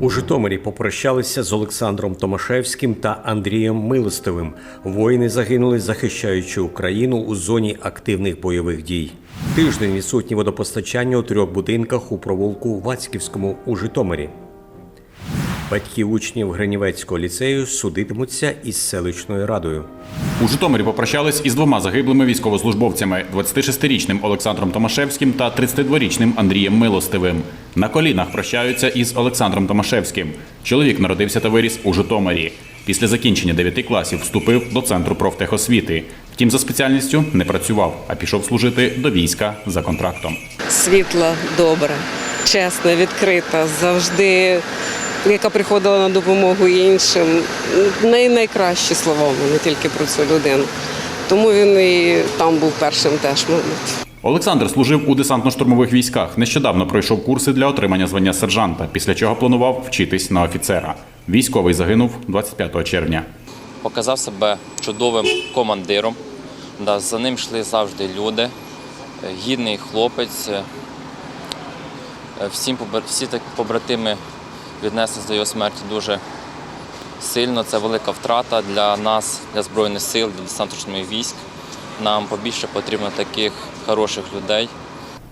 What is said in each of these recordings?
У Житомирі попрощалися з Олександром Томашевським та Андрієм Милостивим. Воїни загинули, захищаючи Україну у зоні активних бойових дій. Тиждень відсутні водопостачання у трьох будинках у провулку Вацьківському у Житомирі. Батьки учнів Гринівецького ліцею судитимуться із селищною радою. У Житомирі попрощались із двома загиблими військовослужбовцями 26-річним Олександром Томашевським та 32-річним Андрієм Милостивим. На колінах прощаються із Олександром Томашевським. Чоловік народився та виріс у Житомирі. Після закінчення 9 класів вступив до центру профтехосвіти. Втім, за спеціальністю не працював, а пішов служити до війська за контрактом. світла, добра, чесна, відкрита, завжди, яка приходила на допомогу іншим. Най найкращі слова мене тільки про цю людину. Тому він і там був першим теж, мабуть. Олександр служив у десантно-штурмових військах. Нещодавно пройшов курси для отримання звання сержанта, після чого планував вчитись на офіцера. Військовий загинув 25 червня. показав себе чудовим командиром. За ним йшли завжди люди, гідний хлопець. Всім всі так побратими віднеслися до його смерті дуже сильно. Це велика втрата для нас, для Збройних сил, для десантно-штурмових військ. Нам побільше потрібно таких хороших людей.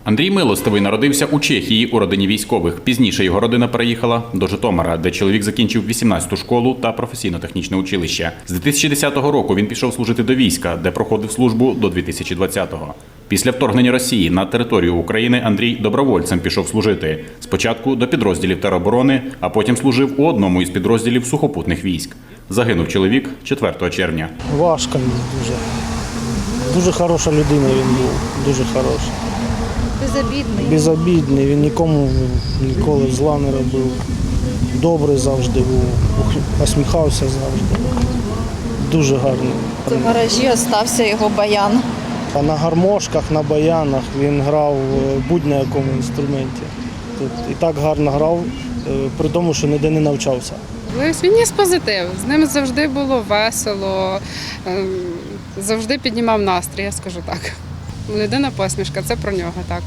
Андрій Милостивий народився у Чехії у родині військових. Пізніше його родина переїхала до Житомира, де чоловік закінчив 18-ту школу та професійно-технічне училище. З 2010 року він пішов служити до війська, де проходив службу до 2020-го. Після вторгнення Росії на територію України Андрій добровольцем пішов служити. Спочатку до підрозділів тероборони, а потім служив у одному із підрозділів сухопутних військ. Загинув чоловік 4 червня. Важко дуже. Дуже хороша людина він був, дуже хороша. Безобідний. Безобідний, він нікому ніколи зла не робив. Добрий завжди був, посміхався завжди. Дуже гарний. В гаражі остався його баян. А на гармошках, на баянах він грав е, будь-на якому інструменті. Тут і так гарно грав, е, при тому, що ніде не навчався. Він є позитив. З ним завжди було весело, ем, завжди піднімав настрій, я скажу так. Людина посмішка, це про нього так.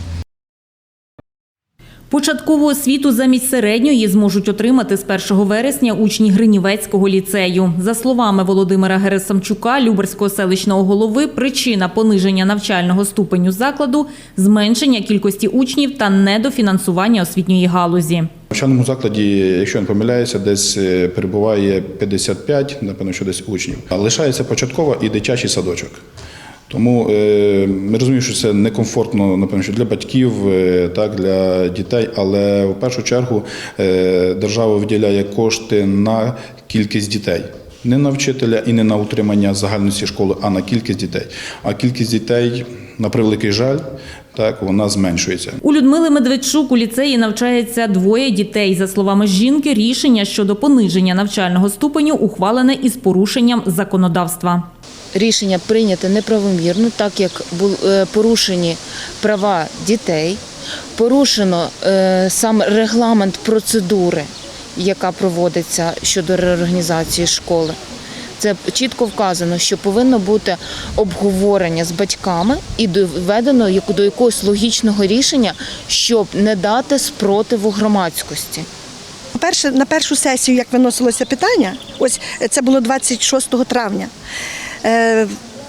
Початкову освіту замість середньої зможуть отримати з 1 вересня учні Гринівецького ліцею. За словами Володимира Герасамчука, Люберського селищного голови, причина пониження навчального ступеню закладу зменшення кількості учнів та недофінансування освітньої галузі. В навчальному закладі, якщо я не помиляюся, десь е, перебуває 55, напевно, що десь учнів. Лишається початкова і дитячий садочок. Тому е, ми розуміємо, що це некомфортно, напевно, що для батьків, е, так, для дітей, але в першу чергу е, держава виділяє кошти на кількість дітей. Не на вчителя і не на утримання загальності школи, а на кількість дітей. А кількість дітей, на превеликий жаль, так, вона зменшується. У Людмили Медведчук у ліцеї навчається двоє дітей. За словами жінки, рішення щодо пониження навчального ступеню ухвалене із порушенням законодавства. Рішення прийняте неправомірно, так як е, порушені права дітей, порушено е, сам регламент процедури, яка проводиться щодо реорганізації школи. Це чітко вказано, що повинно бути обговорення з батьками і доведено до якогось логічного рішення, щоб не дати спротиву громадськості. На першу сесію, як виносилося питання, ось е, це було 26 травня,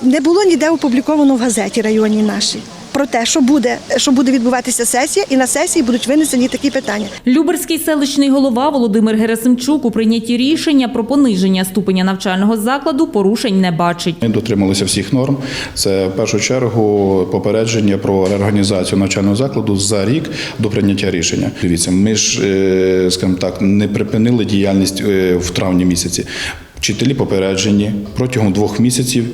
не було ніде опубліковано в газеті районній нашій про те, що буде, що буде відбуватися сесія, і на сесії будуть винесені такі питання. Люберський селищний голова Володимир Герасимчук у прийнятті рішення про пониження ступеня навчального закладу порушень не бачить. Ми дотрималися всіх норм. Це в першу чергу попередження про реорганізацію навчального закладу за рік до прийняття рішення. Дивіться, ми ж, е, скажімо так, не припинили діяльність е, в травні місяці. Вчителі попереджені протягом двох місяців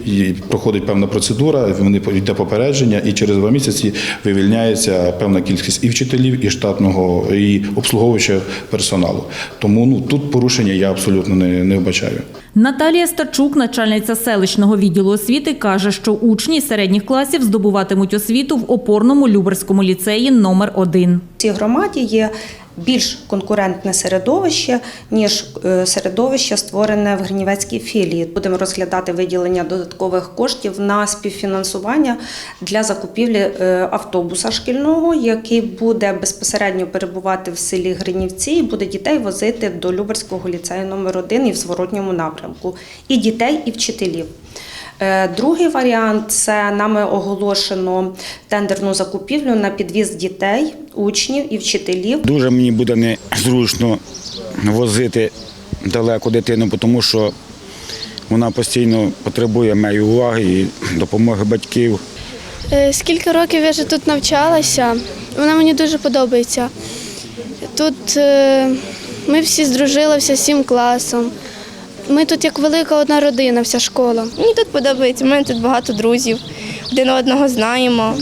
проходить певна процедура. Вони йде попередження, і через два місяці вивільняється певна кількість і вчителів, і штатного, і обслуговуючого персоналу. Тому ну тут порушення я абсолютно не, не вбачаю. Наталія Стачук, начальниця селищного відділу освіти, каже, що учні середніх класів здобуватимуть освіту в опорному Люберському ліцеї номер 1 В цій громаді є більш конкурентне середовище, ніж е, середовище, створене в Гринівецькій філії. Будемо розглядати виділення додаткових коштів на співфінансування для закупівлі е, автобуса шкільного, який буде безпосередньо перебувати в селі Гринівці і буде дітей возити до Люберського ліцею номер 1 і в зворотньому напрямку. І дітей, і вчителів. Е, Другий варіант це нами оголошено тендерну закупівлю на підвіз дітей, учнів і вчителів Дуже мені буде незручно возити далеко дитину, тому що вона постійно потребує моєї уваги і допомоги батьків. Е, Скільки років я вже тут навчалася, вона мені дуже подобається. Тут е, ми всі здружилися всім класом. Ми тут як велика одна родина, вся школа. Мені тут подобається, у мене тут багато друзів, один одного знаємо.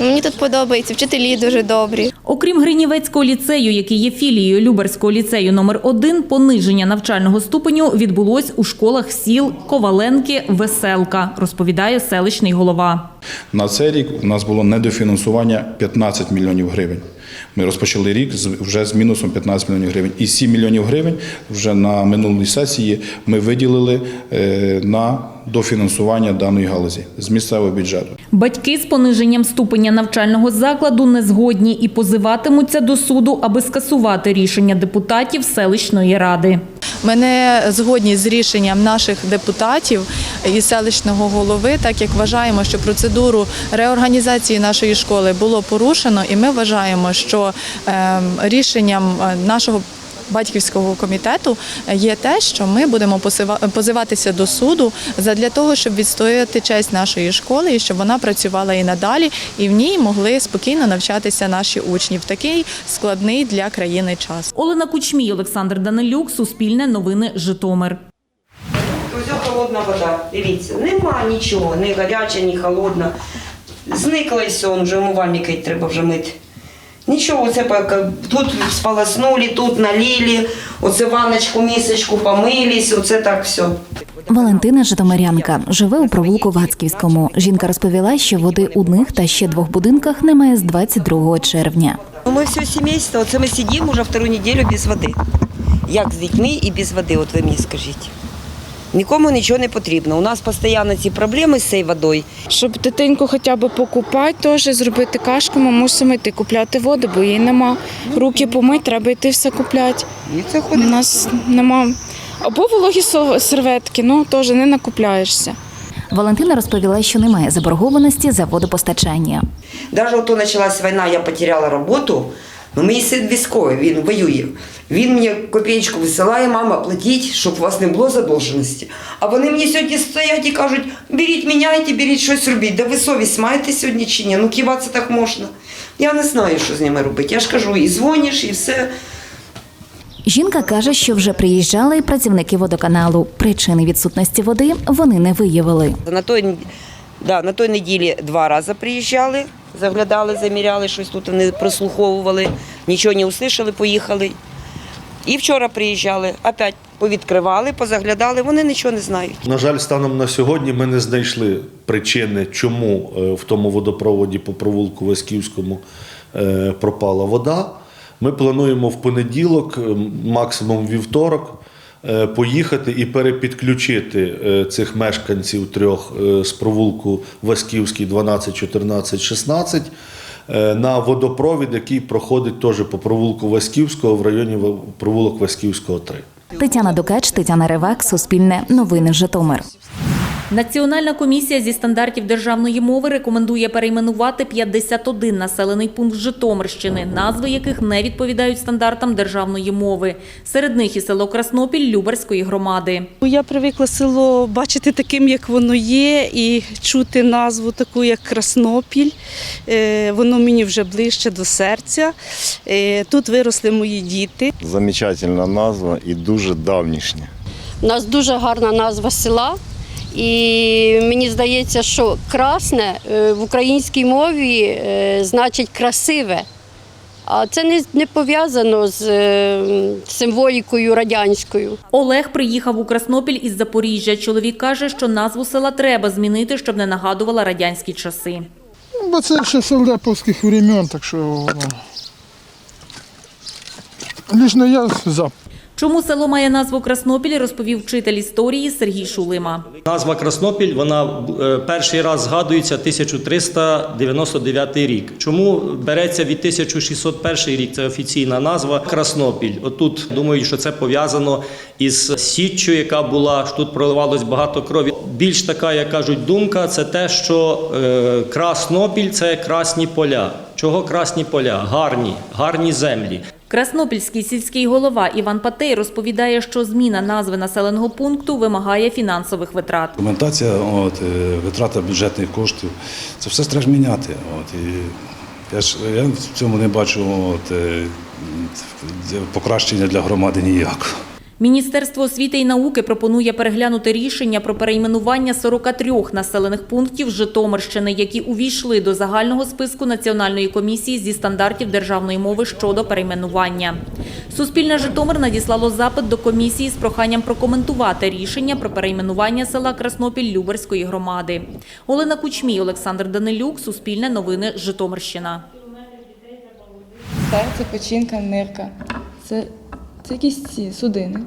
Мені тут подобається, вчителі дуже добрі. Окрім Гринівецького ліцею, який є філією Люберського ліцею номер 1 пониження навчального ступеню відбулось у школах сіл Коваленки, Веселка, розповідає селищний голова. На цей рік у нас було недофінансування 15 мільйонів гривень. Ми розпочали рік вже з мінусом 15 мільйонів гривень. І 7 мільйонів гривень вже на минулій сесії ми виділили е, на дофінансування даної галузі з місцевого бюджету. Батьки з пониженням ступеня навчального закладу не згодні і позиватимуться до суду, аби скасувати рішення депутатів селищної ради. Ми не згодні з рішенням наших депутатів і селищного голови, так як вважаємо, що процедуру реорганізації нашої школи було порушено, і ми вважаємо, що ем, рішенням е, нашого батьківського комітету є те, що ми будемо посива- позиватися до суду задля того, щоб відстояти честь нашої школи і щоб вона працювала і надалі, і в ній могли спокійно навчатися наші учні в такий складний для країни час. Олена Кучмій, Олександр Данилюк, Суспільне новини, Житомир. Ось холодна вода. Дивіться, нема нічого, ні гаряча, ні холодна. Зникла і все, он вже умивальника треба вже мити. Нічого, поки тут сполоснули, тут налили, оце ванночку, місочку помились, оце так все. Валентина Житомирянка живе у провулку Вацьківському. Жінка розповіла, що води у одних та ще двох будинках немає з 22 червня. Ну, Ми все сімейство, оце ми сидимо вже втору неділю без води. Як з дітьми і без води, от ви мені скажіть. Нікому нічого не потрібно. У нас постійно ці проблеми з цією водою. Щоб дитинку хоча б покупати, теж зробити кашку, ми мусимо йти купляти воду, бо її нема. Руки помити, треба йти все купляти. І це У нас нема. Або вологі серветки, ну теж не накупляєшся. Валентина розповіла, що немає заборгованості за водопостачання. Навіть ото почалась війна, я потеряла роботу. Ну, мій син військовий, він воює. Він мені копієчку висилає, мама, платіть, щоб у вас не було задовженості. А вони мені сьогодні стоять і кажуть, беріть, міняйте, беріть щось робіть. Да ви совість маєте сьогодні чи ні? Ну це так можна? Я не знаю, що з ними робити. Я ж кажу, і дзвониш, і все. Жінка каже, що вже приїжджали і працівники водоканалу. Причини відсутності води вони не виявили. На той, да, на той неділі два рази приїжджали, заглядали, заміряли, щось тут вони прослуховували, нічого не услышали, поїхали. І вчора приїжджали, опять повідкривали, позаглядали, вони нічого не знають. На жаль, станом на сьогодні ми не знайшли причини, чому е, в тому водопроводі по провулку Васьківському е, пропала вода. Ми плануємо в понеділок, максимум вівторок, поїхати і перепідключити е, цих мешканців трьох е, з провулку Васьківський 12, 14, 16 е, на водопровід, який проходить теж по провулку Васьківського в районі провулок Васьківського 3. Тетяна Дукач, Тетяна Ревак, Суспільне, Новини Житомир. Національна комісія зі стандартів державної мови рекомендує перейменувати 51 населений пункт Житомирщини, назви яких не відповідають стандартам державної мови. Серед них і село Краснопіль Люберської громади. Я привикла село бачити таким, як воно є, і чути назву таку, як Краснопіль. Е, Воно мені вже ближче до серця. Е, Тут виросли мої діти. Замечательна назва і дуже давнішня. У нас дуже гарна назва села. І мені здається, що красне е, в українській мові е, значить красиве. А це не, не пов'язано з е, символікою радянською. Олег приїхав у Краснопіль із Запоріжжя. Чоловік каже, що назву села треба змінити, щоб не нагадувала радянські часи. Бо це ще солдатовських времен, так що воно я за. Чому село має назву Краснопіль, розповів вчитель історії Сергій Шулима. Назва Краснопіль вона е, перший раз згадується 1399 рік. Чому береться від 1601 рік? Це офіційна назва Краснопіль. Отут думаю, що це пов'язано із січчю, яка була тут проливалось багато крові. Більш така, як кажуть, думка це те, що е, Краснопіль це красні поля. Чого красні поля? Гарні, гарні землі. Краснопільський сільський голова Іван Патей розповідає, що зміна назви населеного пункту вимагає фінансових витрат. Документація, от, е, витрата бюджетних коштів, це все треба міняти. От, і я, ж, я в цьому не бачу от, е, покращення для громади ніякого. Міністерство освіти і науки пропонує переглянути рішення про перейменування 43 населених пунктів Житомирщини, які увійшли до загального списку Національної комісії зі стандартів державної мови щодо перейменування. Суспільне Житомир надіслало запит до комісії з проханням прокоментувати рішення про перейменування села Краснопіль Люберської громади. Олена Кучмій, Олександр Данилюк, Суспільне новини, Житомирщина. Серце, печінка, нирка. Це, це якісь ці судини.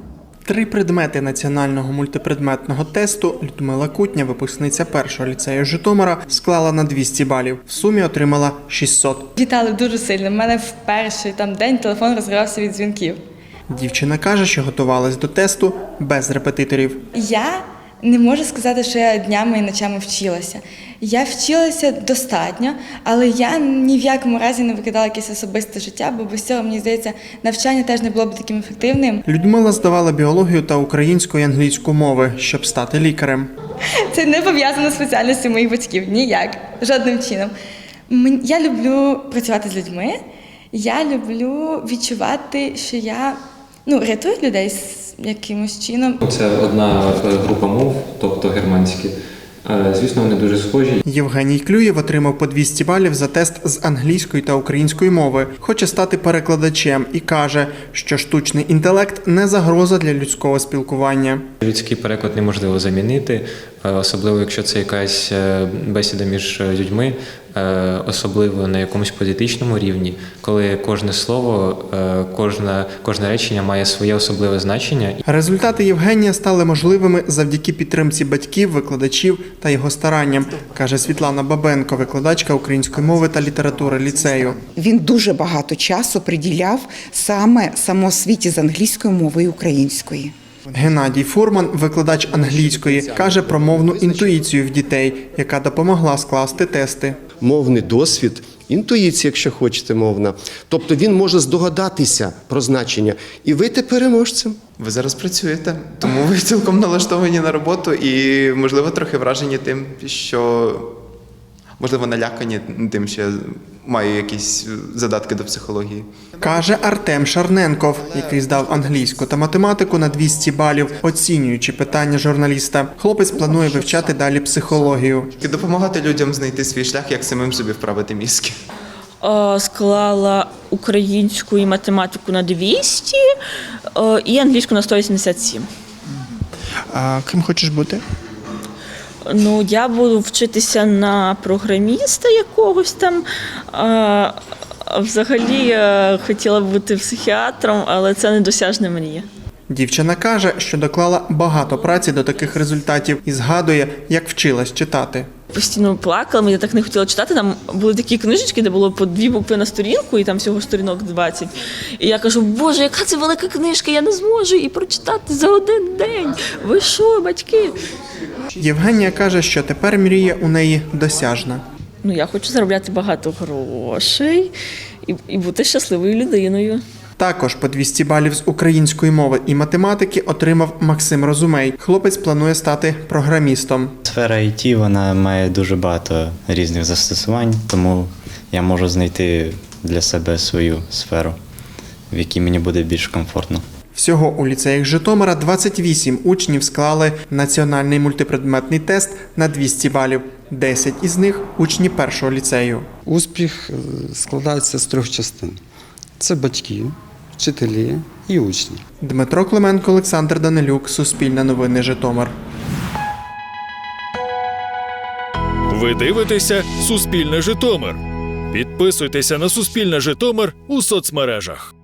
Три предмети національного мультипредметного тесту Людмила Кутня, випускниця першого ліцею Житомира, склала на 200 балів. В сумі отримала 600. Вітали дуже сильно. У мене в перший там день телефон розгрався від дзвінків. Дівчина каже, що готувалась до тесту без репетиторів. Я не можу сказати, що я днями і ночами вчилася. Я вчилася достатньо, але я ні в якому разі не викидала якесь особисте життя, бо без цього, мені здається, навчання теж не було б таким ефективним. Людмила здавала біологію та українську і англійську мови, щоб стати лікарем. Це не пов'язано з спеціальністю моїх батьків. Ніяк, жодним чином. Я люблю працювати з людьми. Я люблю відчувати, що я ну, рятують людей з якимось чином. Це одна е, група мов, тобто германські. Е, Звісно, вони дуже схожі. Євгеній Клюєв отримав по 200 балів за тест з англійської та української мови. Хоче стати перекладачем і каже, що штучний інтелект не загроза для людського спілкування. Людський переклад неможливо замінити, особливо якщо це якась е, бесіда між е, людьми, е, особливо на якомусь політичному рівні, коли кожне слово, е, кожне, кожне речення має своє особливе значення. Результати Євгенія стали можливими завдяки підтримці батьків, викладачів та його старанням, каже Світлана Бабенко, викладачка української мови та літератури ліцею. Він дуже багато часу приділяв саме самоосвіті з англійської мови і української. Геннадій Фурман, викладач англійської, каже про мовну інтуїцію в дітей, яка допомогла скласти тести. мовний досвід, інтуїція, якщо хочете, мовна. Тобто він може здогадатися про значення і вийти переможцем. Ви зараз працюєте, тому ви цілком налаштовані на роботу і, можливо, трохи вражені тим, що можливо налякані тим, що я маю якісь задатки до психології. Каже Артем Шарненков, який здав англійську та математику на 200 балів, оцінюючи питання журналіста. Хлопець планує вивчати далі психологію. І допомагати людям знайти свій шлях, як самим собі вправити мізки. Е, Склала українську і математику на 200 е, і англійську на 187. А ким хочеш бути? Ну, я буду вчитися на програміста якогось там. Взагалі я хотіла б бути психіатром, але це недосяжна мрія. Дівчина каже, що доклала багато праці до таких результатів і згадує, як вчилась читати. Постійно плакала, мені так не хотіла читати. Там були такі книжечки, де було по дві букви на сторінку, і там всього сторінок 20. І я кажу, боже, яка це велика книжка, я не зможу її прочитати за один день. Ви що, батьки? Євгенія каже, що тепер мрія у неї досяжна. Ну, я хочу заробляти багато грошей і, і бути щасливою людиною. Також по 200 балів з української мови і математики отримав Максим Розумей. Хлопець планує стати програмістом. Сфера IT вона має дуже багато різних застосувань, тому я можу знайти для себе свою сферу, в якій мені буде більш комфортно. Всього у ліцеях Житомира 28 учнів склали національний мультипредметний тест на 200 балів. 10 із них учні першого ліцею. Успіх е, складається з трьох частин: це батьки, вчителі і учні. Дмитро Клименко, Олександр Данилюк, Суспільне новини Житомир. Ви дивитеся Суспільне Житомир. Підписуйтеся на Суспільне Житомир у соцмережах.